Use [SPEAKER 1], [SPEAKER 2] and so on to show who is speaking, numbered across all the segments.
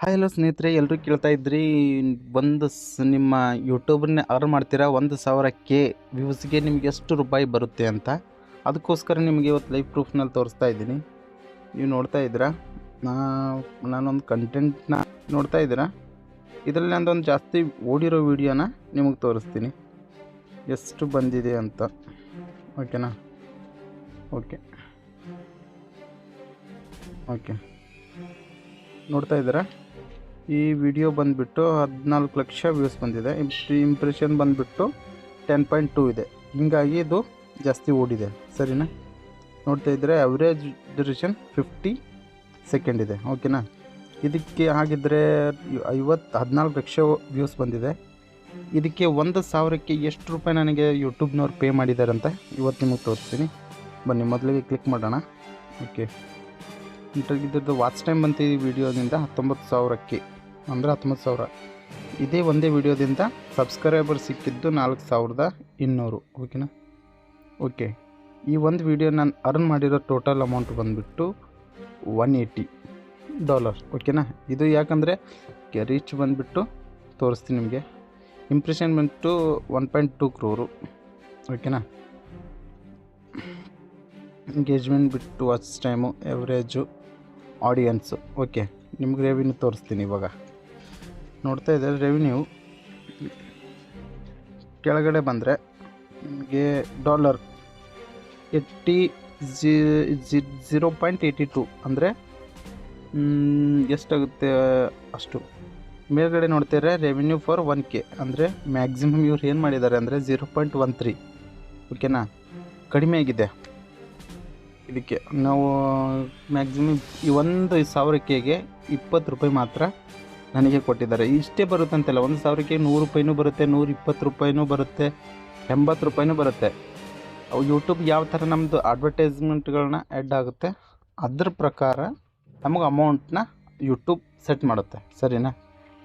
[SPEAKER 1] Hi hello ಸ್ನೇಹಿತರೆ ಎಲ್ಲರೂ ಕೇಳ್ತಾ ಇದ್ರಿ? ಒಂದು ನಿಮ್ಮ ಯೂಟ್ಯೂಬನ್ನೇ ಅರ್ನ್ ಮಾಡ್ತೀರಾ? ಒಂದು ಸಾವಿರ ಕೆ ವ್ಯೂಸ್ಗೆ ನಿಮ್ಗೆ ಎಷ್ಟು ರೂಪಾಯಿ ಬರುತ್ತೆ ಅಂತ. ಅದಕ್ಕೋಸ್ಕರ ನಿಮಗೆ ಇವತ್ತು ಲೈವ್ ಪ್ರೂಫ್ನಲ್ಲಿ ತೋರಿಸ್ತಾ ಇದ್ದೀನಿ. ನೀವು ನೋಡ್ತಾ ಇದ್ದೀರಾ? ನಾ ನಾನೊಂದು ಕಂಟೆಂಟ್ನ ನೋಡ್ತಾ ಇದ್ದೀರಾ? ಇದರಲ್ಲಿ ನಂದೊಂದು ಜಾಸ್ತಿ ಓಡಿರೋ ವೀಡಿಯೋನ ನಿಮಗೆ ತೋರಿಸ್ತೀನಿ. ಎಷ್ಟು ಬಂದಿದೆ ಅಂತ. ಓಕೆನಾ ಓಕೆ ಓಕೆ ನೋಡ್ತಾ ಇದ್ದೀರಾ? ಈ ವಿಡಿಯೋ ಬಂದುಬಿಟ್ಟು ಹದಿನಾಲ್ಕು ಲಕ್ಷ ವ್ಯೂಸ್ ಬಂದಿದೆ. ಇಂಪ್ರೆಷನ್ ಬಂದುಬಿಟ್ಟು ಟೆನ್ ಪಾಯಿಂಟ್ ಟೂ ಇದೆ. ಹೀಗಾಗಿ ಇದು ಜಾಸ್ತಿ ಓಡಿದೆ. ಸರಿನಾ? ನೋಡ್ತಾ ಇದ್ದರೆ ಅವರೇಜ್ ಡ್ಯೂರೇಷನ್ ಫಿಫ್ಟಿ ಸೆಕೆಂಡ್ ಇದೆ. ಓಕೆನಾ ಇದಕ್ಕೆ ಹಾಗಿದ್ರೆ ಐವತ್ತು, ಹದಿನಾಲ್ಕು ಲಕ್ಷ ವ್ಯೂಸ್ ಬಂದಿದೆ. ಇದಕ್ಕೆ ಒಂದು ಸಾವಿರಕ್ಕೆ ಎಷ್ಟು ರೂಪಾಯಿ ನನಗೆ ಯೂಟ್ಯೂಬ್ನವ್ರು ಪೇ ಮಾಡಿದ್ದಾರೆ ಅಂತ ಇವತ್ತು ನಿಮಗೆ ತೋರಿಸ್ತೀನಿ. ಬನ್ನಿ, ಮೊದಲಿಗೆ ಕ್ಲಿಕ್ ಮಾಡೋಣ. ಓಕೆ ಇದ್ರದ್ದು ವಾಚ್ ಟೈಮ್ ಬಂತು ಈ ವಿಡಿಯೋದಿಂದ ಹತ್ತೊಂಬತ್ತು ಸಾವಿರಕ್ಕೆ. ಅಂದರೆ ಹತ್ತೊಂಬತ್ತು ಸಾವಿರ. ಇದೇ ಒಂದೇ ವಿಡಿಯೋದಿಂದ ಸಬ್ಸ್ಕ್ರೈಬರ್ ಸಿಕ್ಕಿದ್ದು ನಾಲ್ಕು ಸಾವಿರದ ಇನ್ನೂರು. ಓಕೆನಾ ಓಕೆ ಈ ಒಂದು ವಿಡಿಯೋ ನಾನು ಅರ್ನ್ ಮಾಡಿರೋ ಟೋಟಲ್ ಅಮೌಂಟ್ ಬಂದುಬಿಟ್ಟು ಒನ್ ಏಯ್ಟಿ ಡಾಲರ್ ಓಕೆನಾ ಇದು ಯಾಕಂದರೆ ರೀಚ್ ಬಂದುಬಿಟ್ಟು ತೋರಿಸ್ತೀನಿ ನಿಮಗೆ. ಇಂಪ್ರೆಷನ್ ಬಂದುಬಿಟ್ಟು ಒನ್ ಪಾಯಿಂಟ್ ಟೂ ಕ್ರೋರು ಓಕೆನಾ ಎಂಗೇಜ್ಮೆಂಟ್ ಬಿಟ್ಟು watch time average audience okay ನಿಮ್ಗೆ ರೇವಿನ ತೋರಿಸ್ತೀನಿ ಇವಾಗ. ನೋಡ್ತಾ ಇದ್ದಾರೆ ರೆವಿನ್ಯೂ ಕೆಳಗಡೆ ಬಂದರೆ ನಿಮಗೆ ಡಾಲರ್ ಏಯ್ಟಿ ಜಿ ಝೀರೋ ಪಾಯಿಂಟ್ ಏಯ್ಟಿ ಟು ಅಂದರೆ ಎಷ್ಟಾಗುತ್ತೆ ಅಷ್ಟು? ಮೇಲ್ಗಡೆ ನೋಡ್ತಿದ್ರೆ ರೆವಿನ್ಯೂ ಫಾರ್ ಒನ್ ಕೆ ಅಂದರೆ ಮ್ಯಾಕ್ಸಿಮಮ್ ಇವ್ರು ಏನು ಮಾಡಿದ್ದಾರೆ ಅಂದರೆ ಝೀರೋ ಪಾಯಿಂಟ್ ಒನ್ ತ್ರೀ ಓಕೆನಾ ಕಡಿಮೆ ಆಗಿದೆ. ಇದಕ್ಕೆ ನಾವು ಮ್ಯಾಕ್ಸಿಮಮ್ ಈ ಒಂದು ಸಾವಿರಕ್ಕೆಗೆ ಇಪ್ಪತ್ತು ರೂಪಾಯಿ ಮಾತ್ರ ನನಗೆ ಕೊಟ್ಟಿದ್ದಾರೆ. ಇಷ್ಟೇ ಬರುತ್ತೆ ಅಂತೆಲ್ಲ ಒಂದು ಸಾವಿರಕ್ಕೆ ನೂರು ರೂಪಾಯಿನೂ ಬರುತ್ತೆ, ನೂರ ಇಪ್ಪತ್ತು ರೂಪಾಯಿನೂ ಬರುತ್ತೆ, ಎಂಬತ್ತು ರೂಪಾಯಿನೂ ಬರುತ್ತೆ. ಅವು ಯೂಟ್ಯೂಬ್ ಯಾವ ಥರ ನಮ್ಮದು ಅಡ್ವರ್ಟೈಸ್ಮೆಂಟ್ಗಳನ್ನ ಆ್ಯಡ್ ಆಗುತ್ತೆ, ಅದ್ರ ಪ್ರಕಾರ ನಮಗೆ ಅಮೌಂಟ್ನ ಯೂಟ್ಯೂಬ್ ಸೆಟ್ ಮಾಡುತ್ತೆ. ಸರಿನಾ?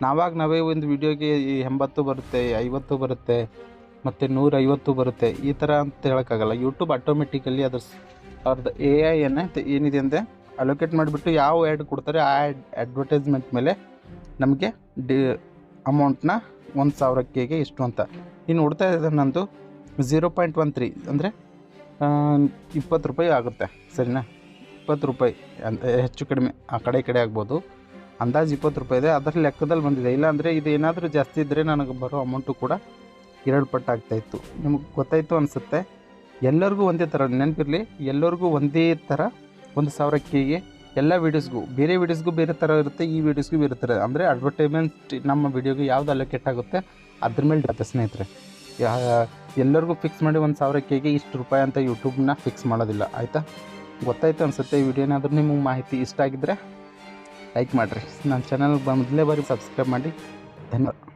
[SPEAKER 1] ನಾವಾಗ ನಾವೇ ಒಂದು ವಿಡಿಯೋಗೆ ಎಂಬತ್ತು ಬರುತ್ತೆ ಐವತ್ತು ಬರುತ್ತೆ, ಮತ್ತು ನೂರೈವತ್ತು ಬರುತ್ತೆ, ಈ ಥರ ಅಂತ ಹೇಳೋಕ್ಕಾಗಲ್ಲ. ಯೂಟ್ಯೂಬ್ ಆಟೋಮೆಟಿಕಲಿ ಅದ್ರ ಅವ್ರದ್ದು ಎ ಐ ಏನೇ ಏನಿದೆ ಅಂದರೆ ಅಲೋಕೇಟ್ ಮಾಡಿಬಿಟ್ಟು ಯಾವ ಆ್ಯಡ್ ಕೊಡ್ತಾರೆ, ಆ ಆ್ಯಡ್ ಅಡ್ವರ್ಟೈಸ್ಮೆಂಟ್ ಮೇಲೆ ನಮಗೆ ಡಿ, ಅಮೌಂಟ್ನ ಒಂದು ಸಾವಿರಕ್ಕೆ ಇಷ್ಟು ಅಂತ. ಇನ್ನು ಉಡ್ತಾ ಇದೆ ನಂದು ಝೀರೋ ಪಾಯಿಂಟ್ ಒನ್ ತ್ರೀ ಅಂದರೆ ಇಪ್ಪತ್ತು ರೂಪಾಯಿ ಆಗುತ್ತೆ, ಸರಿನಾ? ಇಪ್ಪತ್ತು ರೂಪಾಯಿ ಹೆಚ್ಚು ಕಡಿಮೆ, ಆ ಕಡೆ ಈ ಕಡೆ ಆಗ್ಬೋದು. ಅಂದಾಜು ಇಪ್ಪತ್ತು ರೂಪಾಯಿ ಇದೆ ಅದರ ಲೆಕ್ಕದಲ್ಲಿ ಬಂದಿದೆ. ಇಲ್ಲಾಂದರೆ ಇದು ಏನಾದರೂ ಜಾಸ್ತಿ ಇದ್ದರೆ ನನಗೆ ಬರೋ ಅಮೌಂಟು ಕೂಡ ಎರಡು ಪಟ್ಟು ಆಗ್ತಾಯಿತ್ತು ನಿಮಗೆ ಗೊತ್ತಾಯಿತು ಅನಿಸುತ್ತೆ? ಎಲ್ಲರಿಗೂ ಒಂದೇ ಥರ ನೆನಪಿರಲಿ, ಎಲ್ಲರಿಗೂ ಒಂದೇ ಥರ ಒಂದು ಸಾವಿರಕ್ಕೆಗೆ ಎಲ್ಲ ವೀಡಿಯೋಸ್ಗೂ ಬೇರೆ ವೀಡಿಯೋಸ್ಗೂ ಬೇರೆ ಥರ ಇರುತ್ತೆ, ಈ ವೀಡಿಯೋಸ್ಗೂ ಬೇರೆ ಥರ ಅಂದರೆ ಅಡ್ವರ್ಟೈಸ್ಮೆಂಟ್ ನಮ್ಮ ವೀಡಿಯೋಗೆ ಯಾವ್ದು ಅಲೋಕೇಟ್ ಆಗುತ್ತೆ ಅದ್ರ ಮೇಲೆ ಇರುತ್ತೆ ಸ್ನೇಹಿತರೆ. ಎಲ್ಲರಿಗೂ ಫಿಕ್ಸ್ ಮಾಡಿ ಒಂದು ಸಾವಿರಕ್ಕೆಗೆ ಇಷ್ಟು ರೂಪಾಯಿ ಅಂತ ಯೂಟ್ಯೂಬ್ನ ಫಿಕ್ಸ್ ಮಾಡೋದಿಲ್ಲ, ಆಯಿತಾ? ಗೊತ್ತಾಯ್ತು ಅನಿಸುತ್ತೆ ಈ ವಿಡಿಯೋ ಏನಾದರೂ ನಿಮಗೆ ಮಾಹಿತಿ ಇಷ್ಟ ಆಗಿದ್ದರೆ ಲೈಕ್ ಮಾಡಿರಿ. ನನ್ನ ಚಾನಲ್ಗೆ ಮೊದಲನೇ ಬಾರಿ ಸಬ್ಸ್ಕ್ರೈಬ್ ಮಾಡಿ. ಧನ್ಯವಾದ.